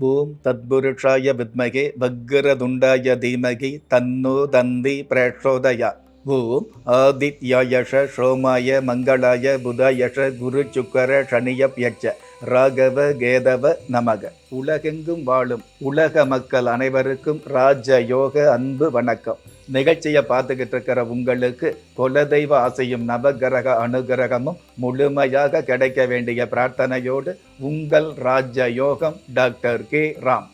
ஓம் தத்புருஷாய வித்மகே வக்ரதுண்டாய தீமகி தன்னோ தந்தி பிரேஷோதயா ஓம் ஆதித்யாயஷ சோமாய மங்களாய புதாயஷ குரு சுக்கர சனியப்யட்ச ராகவ கேதவ நமக. உலகெங்கும் வாழும் உலக மக்கள் அனைவருக்கும் ராஜ யோக அன்பு வணக்கம். நிகழ்ச்சியை பார்த்துக்கிட்டு இருக்கிற உங்களுக்கு குலதெய்வ ஆசையும் நவகிரக அனுகிரகமும் முழுமையாக கிடைக்க வேண்டிய பிரார்த்தனையோடு உங்கள் ராஜ யோகம் டாக்டர் கே. ராம்.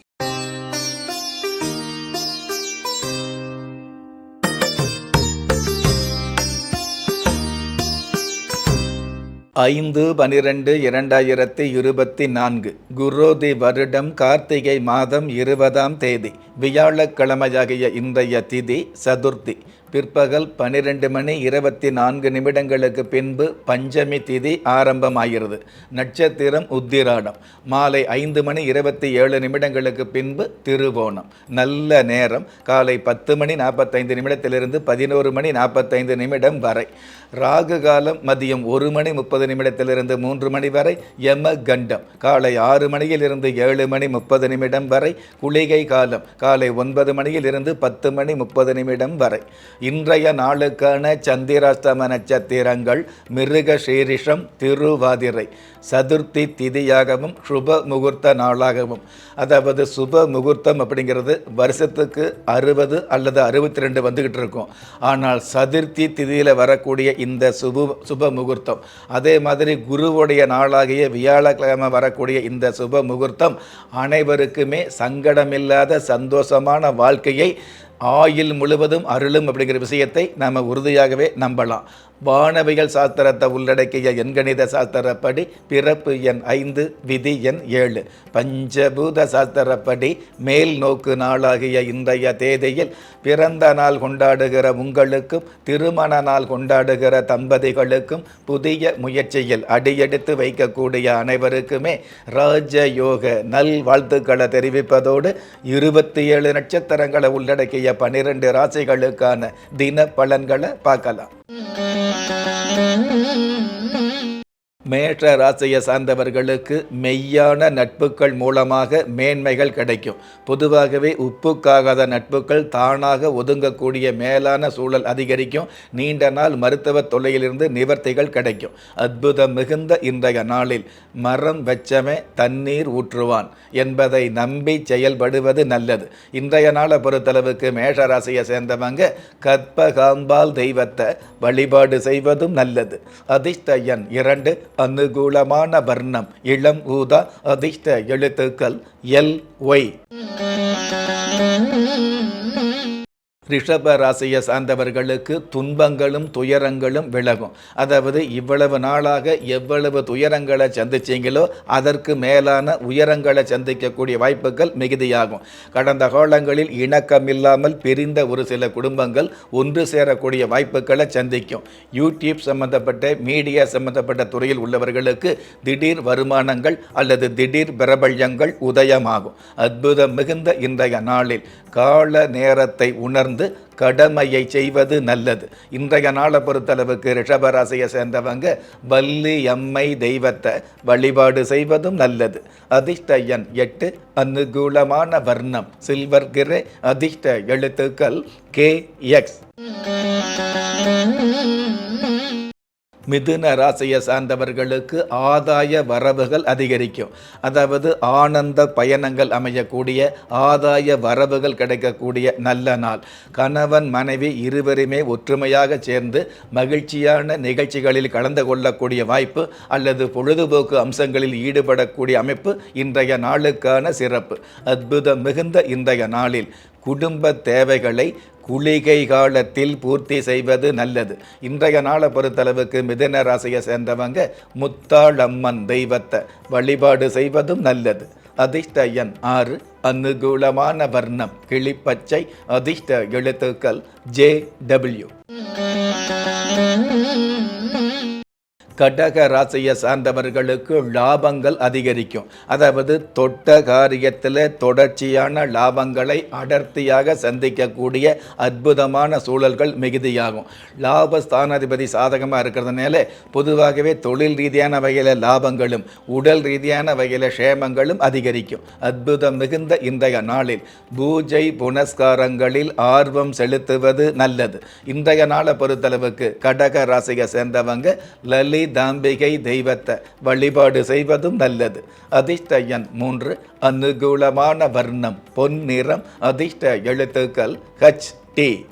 ஐந்து பனிரெண்டு இரண்டாயிரத்தி இருபத்தி நான்கு குரோதி வருடம் கார்த்திகை மாதம் இருபதாம் தேதி வியாழக்கிழமையாகிய இன்றைய திதி சதுர்த்தி. பிற்பகல் பனிரெண்டு மணி இருபத்தி நான்கு நிமிடங்களுக்கு பின்பு பஞ்சமி திதி ஆரம்பமாகிறது. நட்சத்திரம் உத்திராடம். மாலை ஐந்து மணி இருபத்தி ஏழு நிமிடங்களுக்கு பின்பு திருவோணம். நல்ல நேரம். காலை பத்து மணி நாற்பத்தைந்து நிமிடத்திலிருந்து பதினோரு மணி நாற்பத்தைந்து நிமிடம் வரை. ராகு காலம் மதியம் ஒரு மணி முப்பது நிமிடத்திலிருந்து மூன்று மணி வரை. யம கண்டம். காலை ஆறு மணியிலிருந்து ஏழு மணி முப்பது நிமிடம் வரை. குளிகை காலம். காலை ஒன்பது மணியிலிருந்து பத்து மணி முப்பது நிமிடம் வரை. இன்றைய நாளுக்கான சந்திராஷ்டம நட்சத்திரங்கள் மிருக சீரிஷம் திருவாதிரை. சதுர்த்தி திதியாகவும் சுப முகூர்த்த நாளாகவும். அதாவது சுப முகூர்த்தம் அப்படிங்கிறது வருஷத்துக்கு அறுபது அல்லது அறுபத்தி ரெண்டு வந்துக்கிட்டு இருக்கும். ஆனால் சதுர்த்தி திதியில் வரக்கூடிய இந்த சுப சுப முகூர்த்தம் அதே மாதிரி குருவுடைய நாளாகிய வியாழக்கிழமை வரக்கூடிய இந்த சுப முகூர்த்தம் அனைவருக்குமே சங்கடமில்லாத சந்தோஷமான வாழ்க்கையை ஆயில் முழுவதும் அருளும் அப்படிங்கிற விஷயத்தை நாம் உறுதியாகவே நம்பலாம். வானவியல் சாஸ்திரத்தை உள்ளடக்கிய எண்கணித சாஸ்திரப்படி பிறப்பு எண் ஐந்து விதி எண் ஏழு. பஞ்சபூத சாஸ்திரப்படி மேல் நோக்கு நாளாகிய இன்றைய தேதியில் பிறந்த நாள் கொண்டாடுகிற உங்களுக்கும் திருமண நாள் கொண்டாடுகிற தம்பதிகளுக்கும் புதிய முயற்சியில் அடியெடுத்து வைக்கக்கூடிய அனைவருக்குமே ராஜயோக நல் வாழ்த்துக்களை தெரிவிப்பதோடு இருபத்தி ஏழு நட்சத்திரங்களை உள்ளடக்கிய பனிரெண்டு ராசிகளுக்கான தின பலன்களை பார்க்கலாம். மேஷ ராசியை சார்ந்தவர்களுக்கு மெய்யான நட்புகள் மூலமாக மேன்மைகள் கிடைக்கும். பொதுவாகவே உப்புக்காகாத நட்புகள் தானாக ஒதுங்கக்கூடிய மேலான சூழல் அதிகரிக்கும். நீண்ட நாள் மருத்துவ தொல்லையிலிருந்து நிவர்த்திகள் கிடைக்கும். அற்புதம் மிகுந்த இன்றைய நாளில் மரம் வெச்சமே தண்ணீர் ஊற்றுவான் என்பதை நம்பி செயல்படுவது நல்லது. இன்றைய நாளை பொறுத்தளவுக்கு மேஷ ராசியை சேர்ந்தவங்க கற்பகாம்பால் தெய்வத்தை வழிபாடு செய்வதும் நல்லது. அதிர்ஷ்ட எண் இரண்டு அனுகூலமான வர்ணம். இளம் ஊதா அதிர்ஷ்ட எழுத்துக்கள் எல் ஒய். ரிஷப ராசியை சார்ந்தவர்களுக்கு துன்பங்களும் துயரங்களும் விலகும். அதாவது இவ்வளவு நாளாக எவ்வளவு துயரங்களை சந்திச்சீங்களோ அதற்கு மேலான உயரங்களை சந்திக்கக்கூடிய வாய்ப்புகள் மிகுதியாகும். கடந்த காலங்களில் இணக்கம் இல்லாமல் பிரிந்த ஒரு சில குடும்பங்கள் ஒன்று சேரக்கூடிய வாய்ப்புகளை சந்திக்கும். யூடியூப் சம்பந்தப்பட்ட மீடியா சம்பந்தப்பட்ட துறையில் உள்ளவர்களுக்கு திடீர் வருமானங்கள் அல்லது திடீர் பிரபல்யங்கள் உதயமாகும். அற்புதம் மிகுந்த இன்றைய நாளில் கால நேரத்தை உணர்ந்து கடமையை செய்வது நல்லது. இன்றைய நாளை பொறுத்தளவுக்கு ரிஷபராசியை சேர்ந்தவங்க வள்ளி எம்மை தெய்வத்தை வழிபாடு செய்வதும் நல்லது. அதிர்ஷ்ட எண் எட்டு அனுகூலமான வர்ணம். சில்வர் கிரே அதிர்ஷ்ட எழுத்துக்கள் கே எக்ஸ். மிதுன ராசியை சார்ந்தவர்களுக்கு ஆதாய வரவுகள் அதிகரிக்கும். அதாவது ஆனந்த பயணங்கள் அமையக்கூடிய ஆதாய வரவுகள் கிடைக்கக்கூடிய நல்ல நாள். கணவன் மனைவி இருவருமே ஒற்றுமையாக சேர்ந்து மகிழ்ச்சியான நிகழ்ச்சிகளில் கலந்து கொள்ளக்கூடிய வாய்ப்பு அல்லது பொழுதுபோக்கு அம்சங்களில் ஈடுபடக்கூடிய அமைப்பு இன்றைய நாளுக்கான சிறப்பு. அற்புதம் மிகுந்த இன்றைய நாளில். குடும்ப தேவைகளை குளிகை காலத்தில் பூர்த்தி செய்வது நல்லது. இன்றைய நாளை பொறுத்தளவுக்கு மிதன ராசியை சேர்ந்தவங்க முத்தாள் அம்மன் தெய்வத்தை வழிபாடு செய்வதும் நல்லது. அதிர்ஷ்ட எண் ஆறு அனுகூலமான வர்ணம் கிளிப்பச்சை அதிர்ஷ்ட எழுத்துக்கள் ஜே டபிள்யூ. கடக ராசியை சார்ந்தவர்களுக்கு லாபங்கள் அதிகரிக்கும். அதாவது தொட்ட காரியத்தில் தொடர்ச்சியான லாபங்களை அடர்த்தியாக சந்திக்கக்கூடிய அற்புதமான சூழல்கள் மிகுதியாகும். லாபஸ்தானாதிபதி சாதகமாக இருக்கிறதுனால பொதுவாகவே தொழில் ரீதியான வகையில் லாபங்களும் உடல் ரீதியான வகையில் க்ஷேமங்களும் அதிகரிக்கும். அற்புதம் மிகுந்த இன்றைய நாளில் பூஜை புனஸ்காரங்களில் ஆர்வம் செலுத்துவது நல்லது. இன்றைய நாளை பொறுத்தளவுக்கு கடக ராசியை சேர்ந்தவங்க தாம்பிகை தெய்வத்தை வழிபாடு செய்வதும் நல்லது. அதிர்ஷ்டயன் மூன்று அனுகூலமான வர்ணம் பொன் நிறம் அதிர்ஷ்ட எழுத்துக்கள் ஹச் டி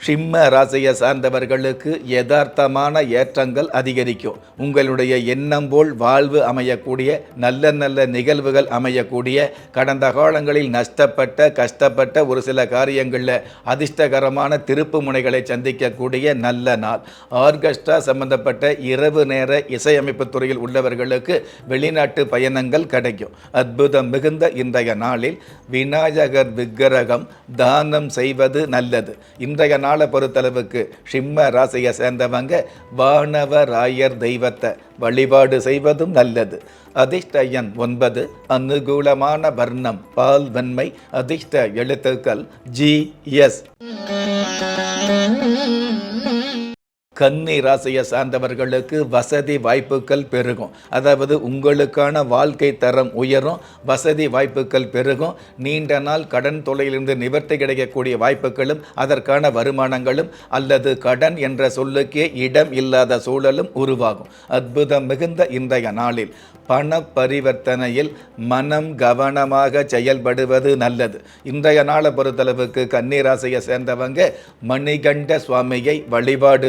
சிம்ம ராசியை சார்ந்தவர்களுக்கு யதார்த்தமான ஏற்றங்கள் அதிகரிக்கும். உங்களுடைய எண்ணம் போல் வாழ்வு அமையக்கூடிய நல்ல நல்ல நிகழ்வுகள் அமையக்கூடிய கடந்த காலங்களில் நஷ்டப்பட்ட கஷ்டப்பட்ட ஒரு சில காரியங்களில் அதிர்ஷ்டகரமான திருப்பு முனைகளை சந்திக்கக்கூடிய நல்ல நாள். ஆர்கெஸ்ட்ரா சம்பந்தப்பட்ட இரவு நேர இசையமைப்பு துறையில் உள்ளவர்களுக்கு வெளிநாட்டு பயணங்கள் கிடைக்கும். அற்புதம் மிகுந்த இன்றைய நாளில் விநாயகர் விக்கிரகம் தானம் செய்வது நல்லது. இன்றைய நாளை பொறுத்தளவுக்கு சிம்ம ராசியை சேர்ந்தவங்க வானவராயர் தெய்வத்தை வழிபாடு செய்வதும் நல்லது. அதிர்ஷ்ட எண் ஒன்பது அனுகூலமான வர்ணம் பால் வன்மை அதிர்ஷ்ட எழுத்துக்கள் ஜி எஸ். கன்னி ராசியை சார்ந்தவர்களுக்கு வசதி வாய்ப்புகள் பெருகும். அதாவது உங்களுக்கான வாழ்க்கை தரம் உயரும் வசதி வாய்ப்புகள் பெருகும். நீண்ட நாள் கடன் தொலையிலிருந்து நிவர்த்தி கிடைக்கக்கூடிய வாய்ப்புகளும் அதற்கான வருமானங்களும் அல்லது கடன் என்ற சொல்லுக்கே இடம் இல்லாத சூழலும் உருவாகும். அற்புதம் மிகுந்த இன்றைய நாளில் பண பரிவர்த்தனையில் மனம் கவனமாக செயல்படுவது நல்லது. இன்றைய நாளை பொறுத்தளவுக்கு கன்னிராசியை சேர்ந்தவங்க மணிகண்ட சுவாமியை வழிபாடு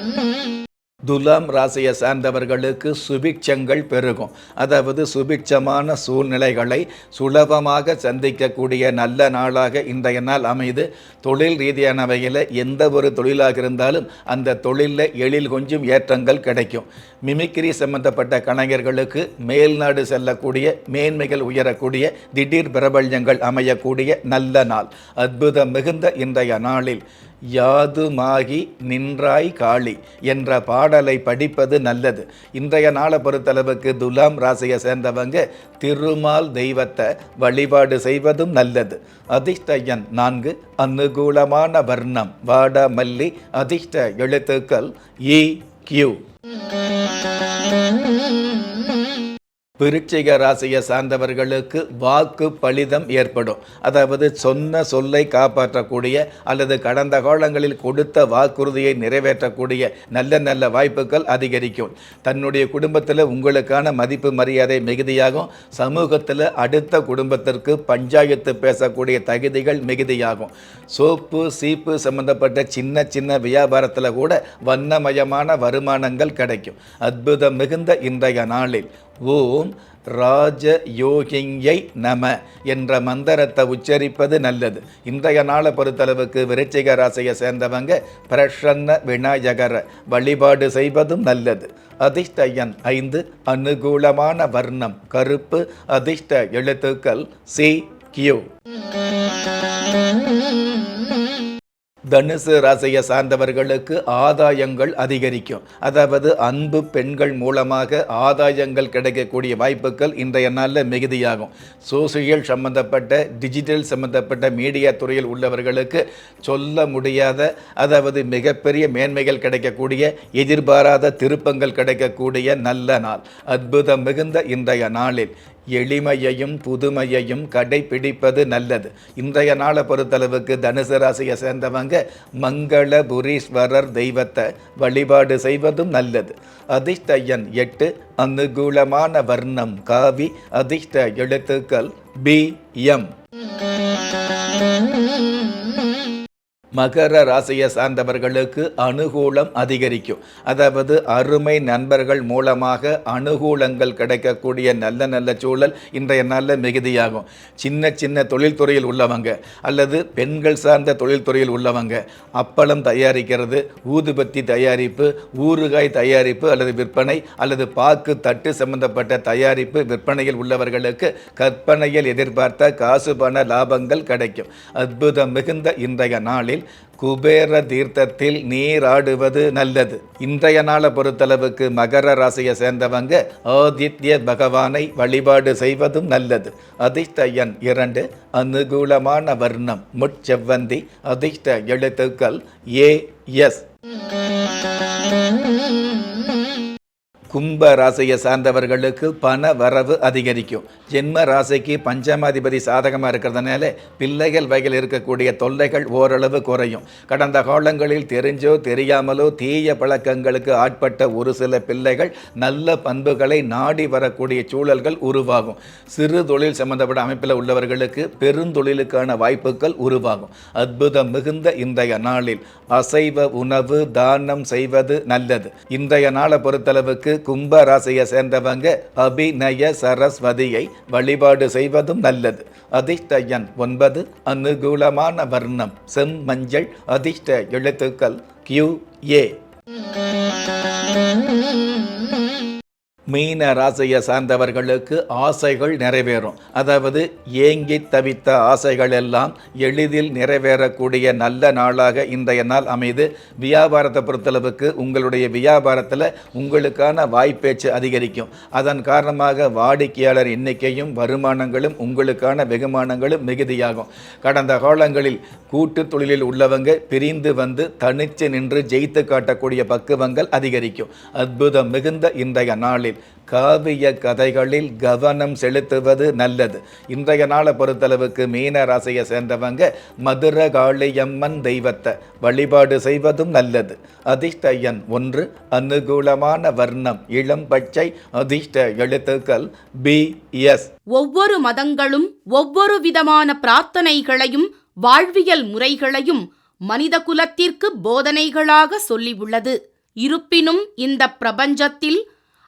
துலாம் ராசியை சார்ந்தவர்களுக்கு சுபிக்ஷங்கள் பெருகும். அதாவது சுபிக்ஷமான சூழ்நிலைகளை சுலபமாக சந்திக்கக்கூடிய நல்ல நாளாக இன்றைய நாள் அமைது தொழில் ரீதியான வகையில் எந்த ஒரு தொழிலாக இருந்தாலும் அந்த தொழிலில் எழில் கொஞ்சம் ஏற்றங்கள் கிடைக்கும். மிமிக்ரி சம்பந்தப்பட்ட கலைஞர்களுக்கு மேல்நாடு செல்லக்கூடிய மேன்மைகள் உயரக்கூடிய திடீர் பிரபல்யங்கள் அமையக்கூடிய நல்ல நாள். அற்புதம் மிகுந்த இன்றைய நாளில். யாதுமாகி நின்றாய் காளி என்ற பாடலை படிப்பது நல்லது. இன்றைய நாளை பொறுத்தளவுக்கு துலாம் ராசியை சேர்ந்தவங்க திருமால் தெய்வத்தை வழிபாடு செய்வதும் நல்லது. அதிர்ஷ்டயன் நான்கு அனுகூலமான வர்ணம் வாடமல்லி அதிர்ஷ்ட எழுத்துக்கள் இ கியூ. விருச்சிக ராசியை சார்ந்தவர்களுக்கு வாக்கு பலிதம் ஏற்படும். அதாவது சொன்ன சொல்லை காப்பாற்றக்கூடிய அல்லது கடந்த காலங்களில் கொடுத்த வாக்குறுதியை நிறைவேற்றக்கூடிய நல்ல நல்ல வாய்ப்புகள் அதிகரிக்கும். தன்னுடைய குடும்பத்தில் உங்களுக்கான மதிப்பு மரியாதை மிகுதியாகும். சமூகத்தில் அடுத்த குடும்பத்திற்கு பஞ்சாயத்து பேசக்கூடிய தகுதிகள் மிகுதியாகும். சோப்பு சீப்பு சம்பந்தப்பட்ட சின்ன சின்ன வியாபாரத்தில் கூட வண்ணமயமான வருமானங்கள் கிடைக்கும். அற்புதம் மிகுந்த இன்றைய நாளில். ஓம் ராஜ யோகியை நம என்ற மந்திரத்தை உச்சரிப்பது நல்லது. இன்றைய நாளை பொறுத்தளவுக்கு விருச்சிக ராசியை சேர்ந்தவங்க பிரசன்ன விநாயகர வழிபாடு செய்வதும் நல்லது. அதிர்ஷ்டயன் ஐந்து அனுகூலமான வர்ணம் கருப்பு அதிர்ஷ்ட எழுத்துக்கள் சி கியூ. தனுசு ராசியை சார்ந்தவர்களுக்கு ஆதாயங்கள் அதிகரிக்கும். அதாவது அன்பு பெண்கள் மூலமாக ஆதாயங்கள் கிடைக்கக்கூடிய வாய்ப்புகள் இன்றைய நாளில் மிகுதியாகும். சோசியல் சம்பந்தப்பட்ட டிஜிட்டல் சம்பந்தப்பட்ட மீடியா துறையில் உள்ளவர்களுக்கு சொல்ல முடியாத அதாவது மிகப்பெரிய மேன்மைகள் கிடைக்கக்கூடிய எதிர்பாராத திருப்பங்கள் கிடைக்கக்கூடிய நல்ல நாள். அற்புதம் மிகுந்த இன்றைய நாளில். எளிமையையும் புதுமையையும் கடைபிடிப்பது நல்லது. இன்றைய நாளை பொறுத்தளவுக்கு தனுசு ராசியை சேர்ந்தவங்க மங்களபுரீஸ்வரர் தெய்வத்தை வழிபாடு செய்வதும் நல்லது. அதிர்ஷ்டயன் எட்டு அனுகூலமான வர்ணம் காவி அதிர்ஷ்ட எழுத்துக்கள் பி எம். மகர ராசியை சார்ந்தவர்களுக்கு அனுகூலம் அதிகரிக்கும். அதாவது அருமை நண்பர்கள் மூலமாக அனுகூலங்கள் கிடைக்கக்கூடிய நல்ல நல்ல சூழல் இன்றைய நாளில் மிகுதியாகும். சின்ன சின்ன தொழில்துறையில் உள்ளவங்க அல்லது பெண்கள் சார்ந்த தொழில்துறையில் உள்ளவங்க அப்பளம் தயாரிக்கிறது ஊதுபத்தி தயாரிப்பு ஊறுகாய் தயாரிப்பு அல்லது விற்பனை அல்லது பாக்கு தட்டு சம்பந்தப்பட்ட தயாரிப்பு விற்பனையில் உள்ளவர்களுக்கு கற்பனையில் எதிர்பார்த்த காசு பண லாபங்கள் கிடைக்கும். அற்புதம் மிகுந்த இன்றைய நாளில் குபேர தீர்த்தத்தில் நீராடுவது நல்லது. இன்றைய நாளை பொறுத்தளவுக்கு மகர ராசியை சேர்ந்தவங்க ஆதித்ய பகவானை வழிபாடு செய்வதும் நல்லது. அதிர்ஷ்ட எண் இரண்டு அனுகூலமான வர்ணம் முட்செவ்வந்தி அதிர்ஷ்ட எழுத்துக்கள் ஏ எஸ் கும்ப ராசியை சார்ந்தவர்களுக்கு பண வரவு அதிகரிக்கும். ஜென்ம ராசிக்கு பஞ்சமாதிபதி சாதகமாக இருக்கிறதுனால பிள்ளைகள் வகையில் இருக்கக்கூடிய தொல்லைகள் ஓரளவு குறையும். கடந்த காலங்களில் தெரிஞ்சோ தெரியாமலோ தீய பழக்கங்களுக்கு ஆட்பட்ட ஒரு சில பிள்ளைகள் நல்ல பண்புகளை நாடி வரக்கூடிய சூழல்கள் உருவாகும். சிறு தொழில் சம்பந்தப்பட்ட அமைப்பில் உள்ளவர்களுக்கு பெருந்தொழிலுக்கான வாய்ப்புகள் உருவாகும். அற்புதம் மிகுந்த இன்றைய நாளில் அசைவ உணவு தானம் செய்வது நல்லது. இன்றைய நாளை பொறுத்தளவுக்கு கும்ப ராசியை சேர்ந்தவங்க அபிநய சரஸ்வதியை வழிபாடு செய்வதும் நல்லது. அதிர்ஷ்டயன் ஒன்பது அனுகூலமான வர்ணம் செம்மஞ்சள் அதிர்ஷ்ட எழுத்துக்கள் கியூ ஏ மீன ராசியை சார்ந்தவர்களுக்கு ஆசைகள் நிறைவேறும். அதாவது ஏங்கி தவித்த ஆசைகள் எல்லாம் எளிதில் நிறைவேறக்கூடிய நல்ல நாளாக இன்றைய நாள் அமைது. வியாபாரத்தை பொறுத்தளவுக்கு உங்களுடைய வியாபாரத்தில் உங்களுக்கான வாய்ப்பேச்சு அதிகரிக்கும். அதன் காரணமாக வாடிக்கையாளர் எண்ணிக்கையும் வருமானங்களும் உங்களுக்கான வெகுமானங்களும் மிகுதியாகும். கடந்த காலங்களில் கூட்டு தொழிலில் உள்ளவங்க பிரிந்து வந்து தனிச்சு நின்று ஜெயித்து காட்டக்கூடிய பக்குவங்கள் அதிகரிக்கும். அற்புதம் மிகுந்த இன்றைய நாளில் காவிய கதைகளில் கவனம் செலுத்துவது நல்லது. இன்றைய நாளை பொறுத்தளவுக்கு மீன ராசியை சேர்ந்தவங்க மதுர காளியம்மன் தெய்வத்தை வழிபாடு செய்வதும் நல்லது. அதிர்ஷ்ட எண் ஒன்று அனுகூலமான வர்ணம் இளம் பச்சை அதிர்ஷ்ட எழுத்துக்கள் பி எஸ் ஒவ்வொரு மதங்களும் ஒவ்வொரு விதமான பிரார்த்தனைகளையும் வாழ்வியல் முறைகளையும் மனித குலத்திற்கு போதனைகளாக சொல்லியுள்ளது இருப்பினும் இந்த பிரபஞ்சத்தில்